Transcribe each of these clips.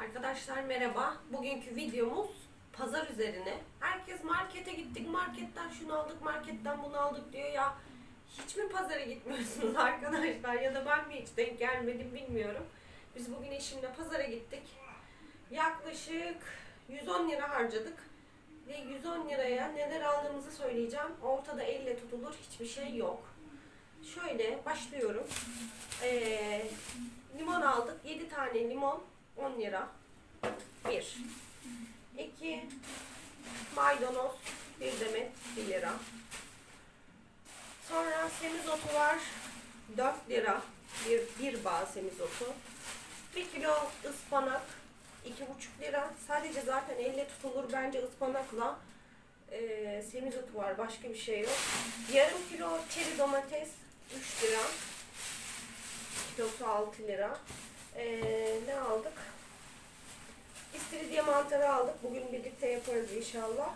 Arkadaşlar merhaba. Bugünkü videomuz pazar üzerine. Herkes markete gittik, marketten şunu aldık, marketten bunu aldık diyor ya. Hiç mi pazara gitmiyorsunuz arkadaşlar ya da ben mi hiç denk gelmedim bilmiyorum. Biz bugün eşimle pazara gittik. Yaklaşık 110 lira harcadık. Ve 110 liraya neler aldığımızı söyleyeceğim. Ortada elle tutulur hiçbir şey yok. Şöyle başlıyorum. Ee, limon aldık. 7 tane limon 10 lira. 1 2 Maydanoz 1 demet 1 lira. Sonra semizotu var. 4 lira. Bir, bir bağ semizotu. 1 kilo ıspanak 2,5 lira. Sadece zaten elle tutulur bence ıspanakla. Ee, semizotu var. Başka bir şey yok. Yarım kilo çeri domates 3 lira. Kilosu 6 lira. Ee, ne aldık? İstiridye mantarı aldık. Bugün birlikte yaparız inşallah.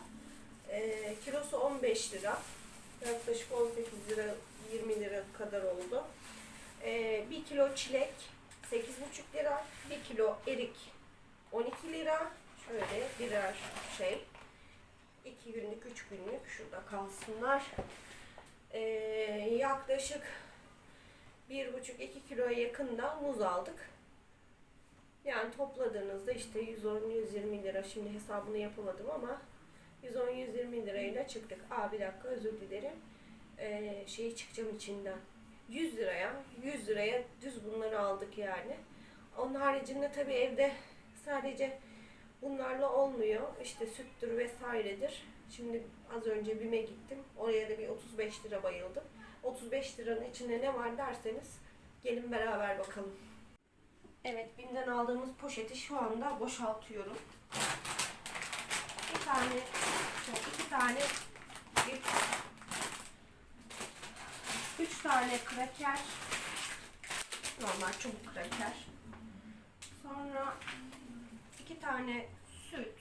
Ee, kilosu 15 lira. Yaklaşık 18 lira 20 lira kadar oldu. Ee, 1 kilo çilek 8,5 lira. 1 kilo erik 12 lira. Şöyle birer şey. 2 günlük 3 günlük şurada kalsınlar. Ee, yaklaşık 1,5-2 kiloya yakın da muz aldık. Yani topladığınızda işte 110-120 lira şimdi hesabını yapamadım ama 110-120 lirayla çıktık. Aa bir dakika özür dilerim. Ee, şeyi çıkacağım içinden. 100 liraya, 100 liraya düz bunları aldık yani. Onun haricinde tabii evde sadece bunlarla olmuyor. İşte süttür vesairedir. Şimdi az önce BİM'e gittim. Oraya da bir 35 lira bayıldım. 35 liranın içinde ne var derseniz gelin beraber bakalım. Evet, BİM'den aldığımız poşeti şu anda boşaltıyorum. Bir tane, iki tane, bir, üç tane kraker, normal çubuk kraker. Sonra iki tane süt,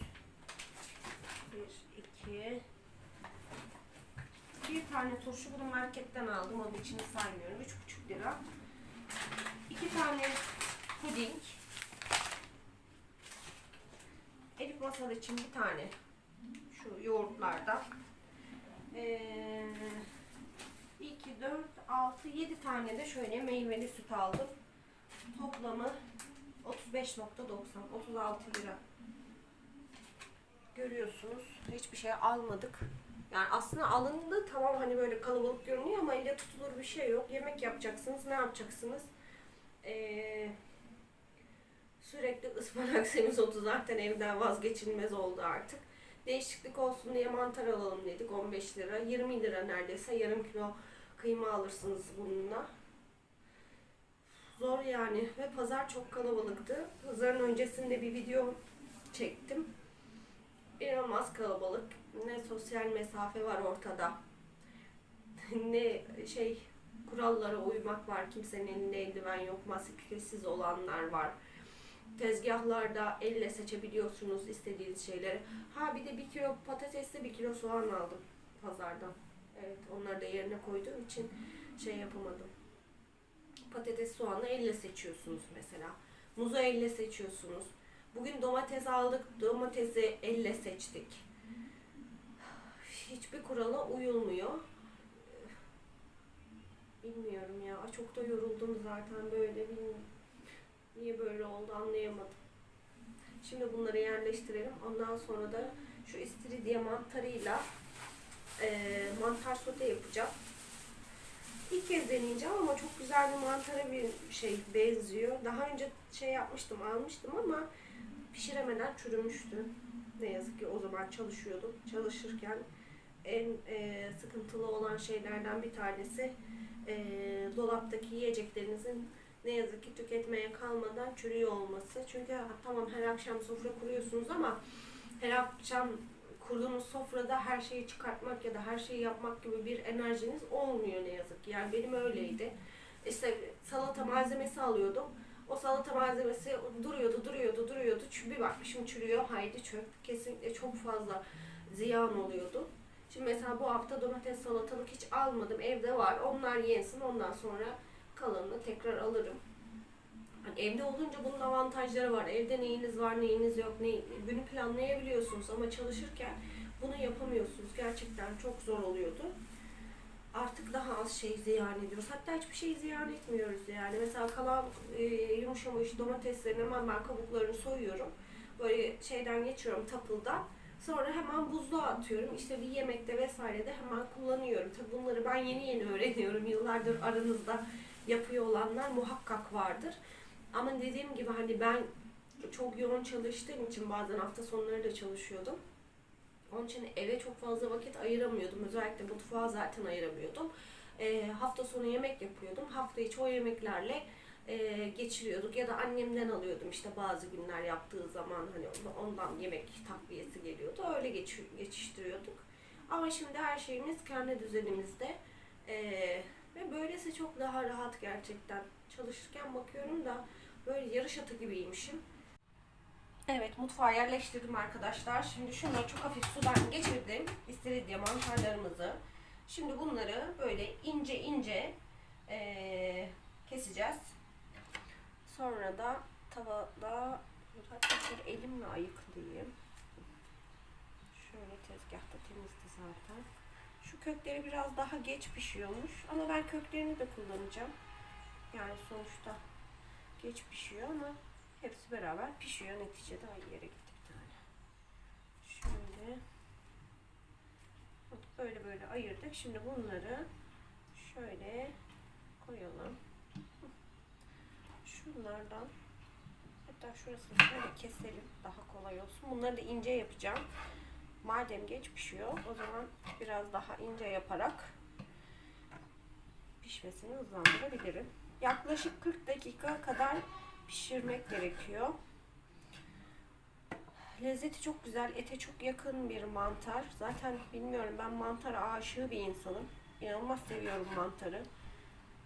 bir, iki, bir tane turşu bunu marketten aldım. Onun içini saymıyorum. Üç buçuk lira. İki tane puding. Elif masal için bir tane. Şu yoğurtlardan. Ee, 2, 4, 6, 7 tane de şöyle meyveli süt aldım. Toplamı 35.90, 36 lira. Görüyorsunuz. Hiçbir şey almadık. Yani aslında alındı tamam hani böyle kalabalık görünüyor ama elle tutulur bir şey yok. Yemek yapacaksınız. Ne yapacaksınız? Ee, sürekli ıspanak semizotu zaten evden vazgeçilmez oldu artık. Değişiklik olsun diye mantar alalım dedik 15 lira. 20 lira neredeyse yarım kilo kıyma alırsınız bununla. Zor yani ve pazar çok kalabalıktı. Pazarın öncesinde bir video çektim. İnanılmaz kalabalık. Ne sosyal mesafe var ortada. ne şey kurallara uymak var. Kimsenin elinde eldiven yok. Maskesiz olanlar var. Tezgahlarda elle seçebiliyorsunuz istediğiniz şeyleri. Ha bir de bir kilo patatesle bir kilo soğan aldım pazardan. Evet onları da yerine koyduğum için şey yapamadım. Patates soğanı elle seçiyorsunuz mesela. Muzu elle seçiyorsunuz. Bugün domates aldık. Domatesi elle seçtik. Hiçbir kurala uyulmuyor. Bilmiyorum ya. Çok da yoruldum zaten böyle. Bilmiyorum. Niye böyle oldu anlayamadım. Şimdi bunları yerleştirelim. Ondan sonra da şu istiridye mantarıyla e, mantar sote yapacağım. İlk kez deneyeceğim ama çok güzel bir mantara bir şey benziyor. Daha önce şey yapmıştım, almıştım ama pişiremeden çürümüştü. Ne yazık ki o zaman çalışıyordum. Çalışırken en e, sıkıntılı olan şeylerden bir tanesi e, dolaptaki yiyeceklerinizin ne yazık ki tüketmeye kalmadan çürüyor olması. Çünkü tamam her akşam sofra kuruyorsunuz ama her akşam kurduğunuz sofrada her şeyi çıkartmak ya da her şeyi yapmak gibi bir enerjiniz olmuyor ne yazık ki. Yani benim öyleydi. İşte salata malzemesi alıyordum. O salata malzemesi duruyordu, duruyordu, duruyordu. Bir bakmışım çürüyor. Haydi çöp. Kesinlikle çok fazla ziyan oluyordu. Şimdi mesela bu hafta domates salatalık hiç almadım. Evde var. Onlar yensin. Ondan sonra kalanını tekrar alırım. Hani evde olunca bunun avantajları var. Evde neyiniz var, neyiniz yok, ne, günü planlayabiliyorsunuz ama çalışırken bunu yapamıyorsunuz. Gerçekten çok zor oluyordu. Artık daha az şey ziyan ediyoruz. Hatta hiçbir şey ziyan etmiyoruz yani. Mesela kalan e, yumuşamış domateslerin hemen ben kabuklarını soyuyorum. Böyle şeyden geçiyorum tapıldan. Sonra hemen buzluğa atıyorum. İşte bir yemekte vesairede hemen kullanıyorum. Tabii bunları ben yeni yeni öğreniyorum. Yıllardır aranızda yapıyor olanlar muhakkak vardır. Ama dediğim gibi hani ben çok yoğun çalıştığım için bazen hafta sonları da çalışıyordum. Onun için eve çok fazla vakit ayıramıyordum. Özellikle mutfağa zaten ayıramıyordum. Ee, hafta sonu yemek yapıyordum. Hafta içi o yemeklerle e, geçiriyorduk. Ya da annemden alıyordum işte bazı günler yaptığı zaman hani ondan yemek takviyesi geliyordu. Öyle geç, geçiştiriyorduk. Ama şimdi her şeyimiz kendi düzenimizde. Ee, ve böylesi çok daha rahat gerçekten. Çalışırken bakıyorum da böyle yarış atı gibiymişim. Evet mutfağa yerleştirdim arkadaşlar. Şimdi şunları çok hafif sudan geçirdim. İstiridye mantarlarımızı. Şimdi bunları böyle ince ince eee, keseceğiz. Sonra da tavada hatta şöyle elimle ayıklayayım. Şöyle tezgahta temizdi zaten. Şu kökleri biraz daha geç pişiyormuş. Ama ben köklerini de kullanacağım. Yani sonuçta geç pişiyor ama hepsi beraber pişiyor. Neticede aynı yere gittik tane. Şöyle Bak böyle böyle ayırdık. Şimdi bunları şöyle koyalım. Şunlardan hatta şurasını şöyle keselim. Daha kolay olsun. Bunları da ince yapacağım. Madem geç pişiyor o zaman biraz daha ince yaparak pişmesini hızlandırabilirim. Yaklaşık 40 dakika kadar pişirmek gerekiyor. Lezzeti çok güzel, ete çok yakın bir mantar. Zaten bilmiyorum ben mantar aşığı bir insanım. İnanılmaz seviyorum mantarı.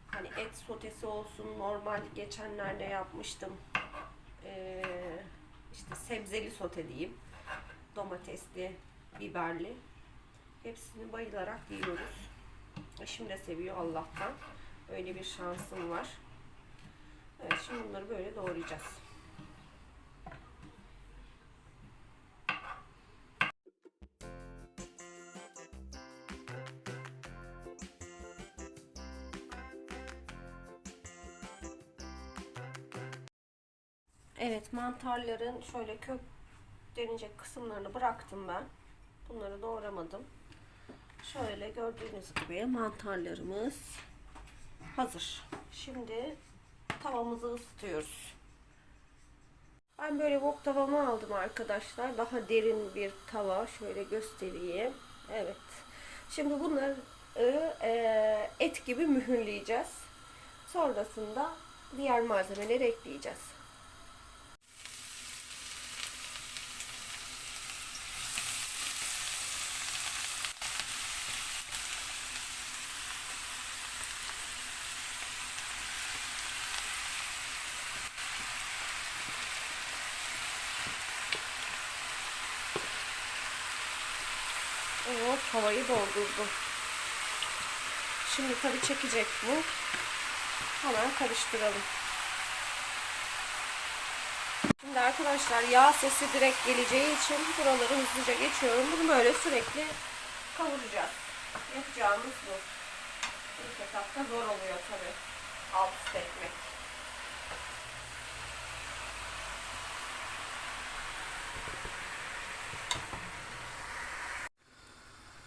Hani et sotesi olsun, normal geçenlerde yapmıştım. Ee, işte sebzeli sote diyeyim. Domatesli, biberli. Hepsini bayılarak yiyoruz. Eşim de seviyor Allah'tan. Öyle bir şansım var. Evet şimdi bunları böyle doğrayacağız. Evet mantarların şöyle kök denecek kısımlarını bıraktım ben. Bunları doğramadım. Şöyle gördüğünüz gibi mantarlarımız hazır. Şimdi tavamızı ısıtıyoruz. Ben böyle wok tavamı aldım arkadaşlar. Daha derin bir tava. Şöyle göstereyim. Evet. Şimdi bunları e, et gibi mühürleyeceğiz. Sonrasında diğer malzemeleri ekleyeceğiz. Evet, havayı doldurdu. Şimdi tabii çekecek bu. Hemen karıştıralım. Şimdi arkadaşlar yağ sesi direkt geleceği için buraları hızlıca geçiyorum. Bunu böyle sürekli kavuracağız. Yapacağımız bu. İlk etapta zor oluyor tabii. Alt üst etmek.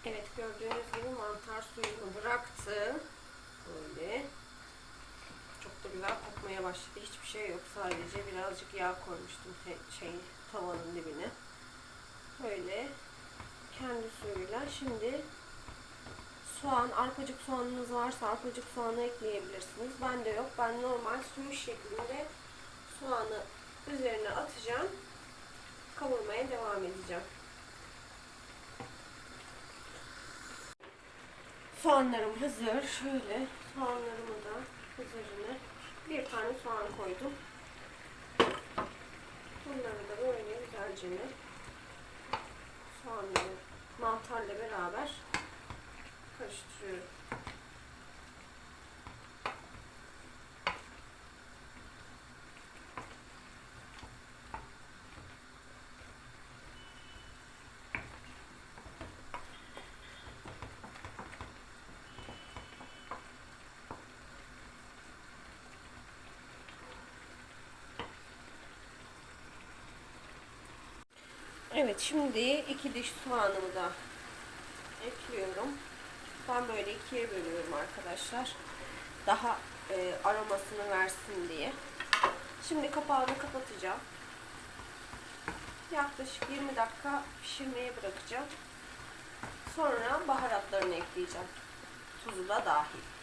Evet gördüğünüz gibi mantar suyunu bıraktı. Böyle. Çok da kokmaya başladı. Hiçbir şey yok. Sadece birazcık yağ koymuştum şey tavanın dibine. Böyle kendi suyuyla. Şimdi soğan, arpacık soğanınız varsa arpacık soğanı ekleyebilirsiniz. Bende yok. Ben normal suyu şeklinde soğanı üzerine atacağım. Kavurmaya devam edeceğim. Soğanlarım hazır. Şöyle soğanlarımı da üzerine bir tane soğan koydum. Bunları da böyle güzelce soğanları mantarla beraber karıştırıyorum. Evet şimdi iki diş soğanımı da ekliyorum. Ben böyle ikiye bölüyorum arkadaşlar. Daha e, aromasını versin diye. Şimdi kapağını kapatacağım. Yaklaşık 20 dakika pişirmeye bırakacağım. Sonra baharatlarını ekleyeceğim. Tuzu da dahil.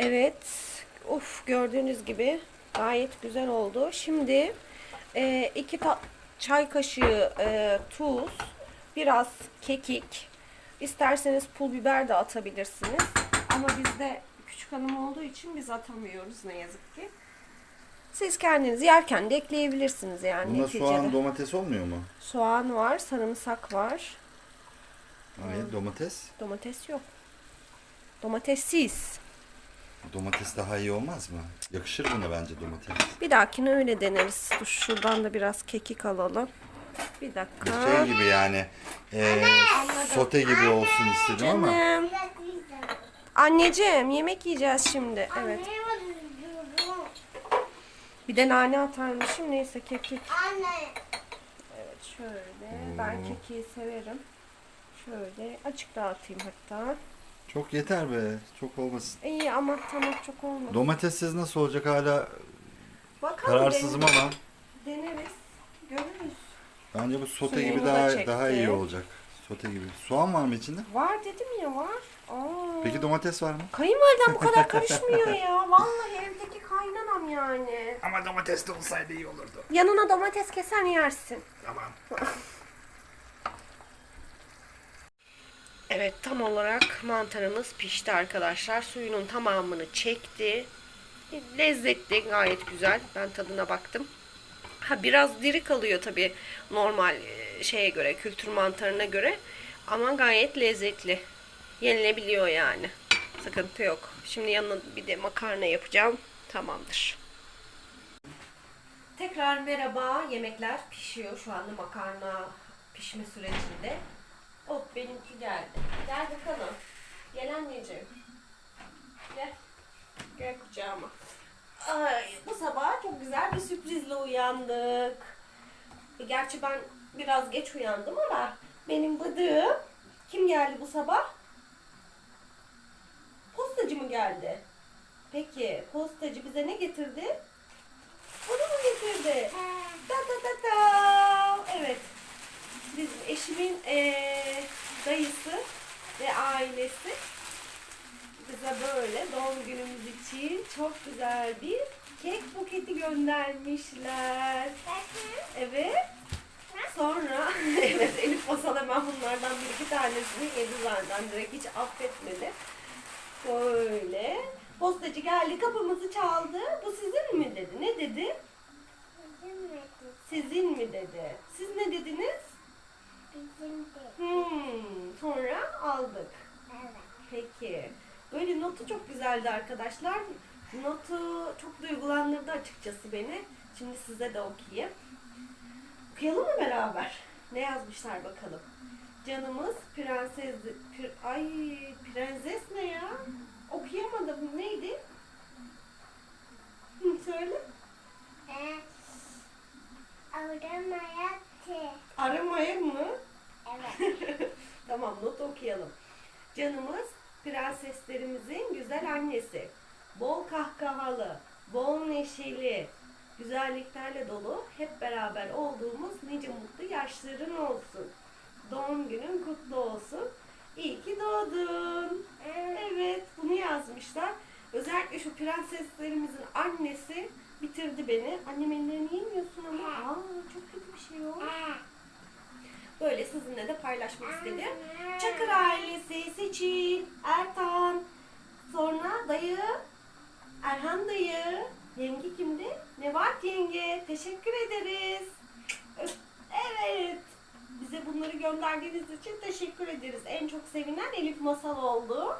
Evet. Uf gördüğünüz gibi gayet güzel oldu. Şimdi e, iki ta- çay kaşığı e, tuz, biraz kekik, isterseniz pul biber de atabilirsiniz. Ama bizde küçük hanım olduğu için biz atamıyoruz ne yazık ki. Siz kendiniz yerken de ekleyebilirsiniz yani Bunda neticede. soğan domates olmuyor mu? Soğan var, sarımsak var. Hayır domates. Domates yok. Domatessiz. Domates daha iyi olmaz mı? Yakışır buna bence domates. Bir dahakine öyle deneriz. Dur şuradan da biraz kekik alalım. Bir dakika. şey gibi yani e, sote gibi olsun istedim ama Canım. Anneciğim yemek yiyeceğiz şimdi. Evet. Bir de nane atarmışım. Neyse kekik. Anne. Evet şöyle. Ben kekiği severim. Şöyle açık dağıtayım hatta. Çok yeter be. Çok olmasın. İyi ama tamam çok olmadı. Domatessiz nasıl olacak hala Bakalım kararsızım den- ama deneriz. Görürüz. bence bu sote Suyunu gibi da daha çekti. daha iyi olacak. Sote gibi. Soğan var mı içinde? Var dedim ya var. Aa. Peki domates var mı? Kayınvalidem bu kadar karışmıyor ya. Vallahi evdeki kaynanam yani. Ama domates de olsaydı iyi olurdu. Yanına domates keser yersin. Tamam. Evet tam olarak mantarımız pişti arkadaşlar. Suyunun tamamını çekti. Lezzetli gayet güzel. Ben tadına baktım. Ha biraz diri kalıyor tabii normal e, şeye göre, kültür mantarına göre. Ama gayet lezzetli. Yenilebiliyor yani. Sıkıntı yok. Şimdi yanına bir de makarna yapacağım. Tamamdır. Tekrar merhaba. Yemekler pişiyor şu anda makarna pişme sürecinde. Hop benimki geldi. Gel bakalım. Gel anneciğim. Gel. Gel kucağıma. Ay, bu sabah çok güzel bir sürprizle uyandık. E, Gerçi ben biraz geç uyandım ama benim bıdığım kim geldi bu sabah? Postacı mı geldi? Peki postacı bize ne getirdi? Bunu mu getirdi? Da da da da. Evet. Bizim eşimin eee, dayısı ve ailesi bize böyle doğum günümüz için çok güzel bir kek buketi göndermişler. Evet. Sonra evet Elif Masal hemen bunlardan bir iki tanesini yedi zaten direkt hiç affetmedi. Böyle. Postacı geldi kapımızı çaldı. Bu sizin mi dedi? Ne dedi? Sizin mi dedi? Siz ne dediniz? Hmm, sonra aldık. Peki. Böyle notu çok güzeldi arkadaşlar. Notu çok duygulandırdı açıkçası beni. Şimdi size de okuyayım. Okuyalım mı beraber? Ne yazmışlar bakalım. Canımız prenses... pir- ay prenses ne ya? Okuyamadım. Neydi? Okuyalım. Canımız prenseslerimizin güzel annesi. Bol kahkahalı, bol neşeli, güzelliklerle dolu, hep beraber olduğumuz nice mutlu yaşların olsun. Doğum günün kutlu olsun. İyi ki doğdun. Evet, bunu yazmışlar. Özellikle şu prenseslerimizin annesi bitirdi beni. Annem ellerini yemiyorsun ama. Aa, çok kötü bir şey o. Böyle sizinle de paylaşmak istedim. Çakır ailesi, Seçil, Ertan, sonra dayı, Erhan dayı, yenge kimdi? Nevat yenge. Teşekkür ederiz. Evet. Bize bunları gönderdiğiniz için teşekkür ederiz. En çok sevinen Elif Masal oldu.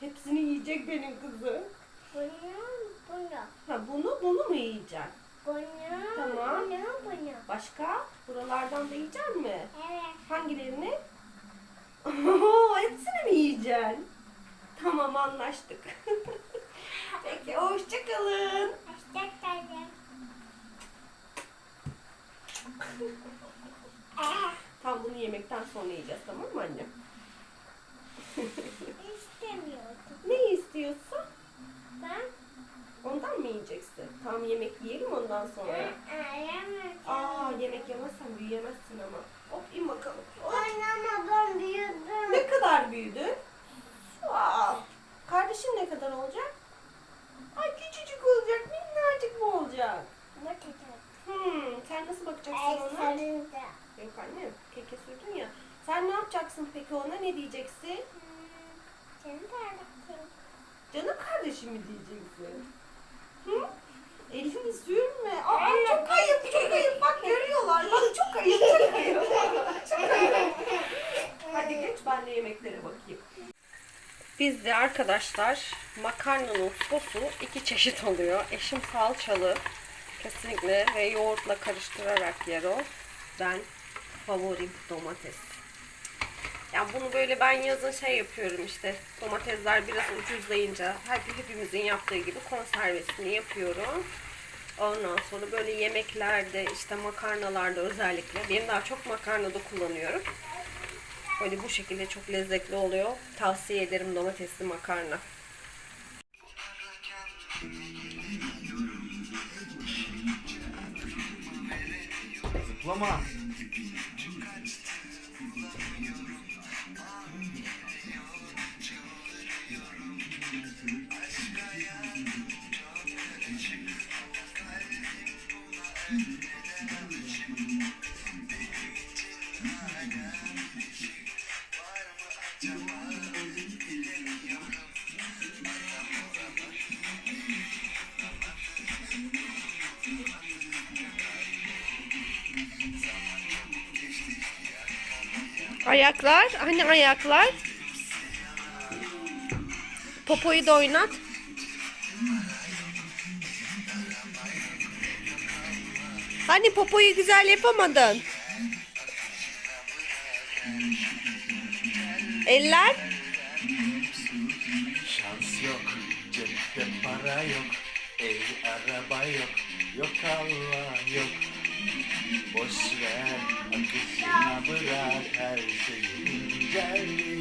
Hepsini yiyecek benim kızım. Ha bunu bunu mu yiyeceksin? Tamam. Başka? Buralardan da yiyecek mi? Hangilerini? Oho, hepsini mi yiyeceksin? Tamam anlaştık. Peki hoşçakalın. Hoşçakalın. Tam bunu yemekten sonra yiyeceğiz tamam mı annem? İstemiyordum. Ne istiyorsun? Ben Ondan mı yiyeceksin? Tamam yemek yiyelim ondan sonra. yemedim. Aa yemek yemezsen büyüyemezsin ama. Hop in bakalım. Hop. Anne ama ben büyüdüm. Ne kadar büyüdü? Wow. Kardeşin ne kadar olacak? Ay küçücük olacak, minnacık mı olacak? Ne kadar? Hmm, sen nasıl bakacaksın ona? Yok anne, keke sürdün ya. Sen ne yapacaksın peki ona? Ne diyeceksin? Seni tartışayım. Canım kardeşim mi diyeceksin? Elini sürme. Aa, çok ayıp, çok ayıp. Bak görüyorlar. Bak çok ayıp, çok ayıp. çok ayıp. Hadi geç ben de yemeklere bakayım. Bizde arkadaşlar makarnanın sosu iki çeşit oluyor. Eşim salçalı kesinlikle ve yoğurtla karıştırarak yer o. Ben favorim domates. Ya bunu böyle ben yazın şey yapıyorum işte domatesler biraz ucuzlayınca hep hepimizin yaptığı gibi konservesini yapıyorum. Ondan sonra böyle yemeklerde işte makarnalarda özellikle benim daha çok makarnada kullanıyorum. Böyle bu şekilde çok lezzetli oluyor. Tavsiye ederim domatesli makarna. Zıplama. Ayaklar. Hani ayaklar? Popoyu da oynat. Hani popoyu güzel yapamadın? Eller? Şans yok, cepte para yok, ev araba yok, yok Allah yok. Boş ver, akışına bırak her şeyi incelmiş.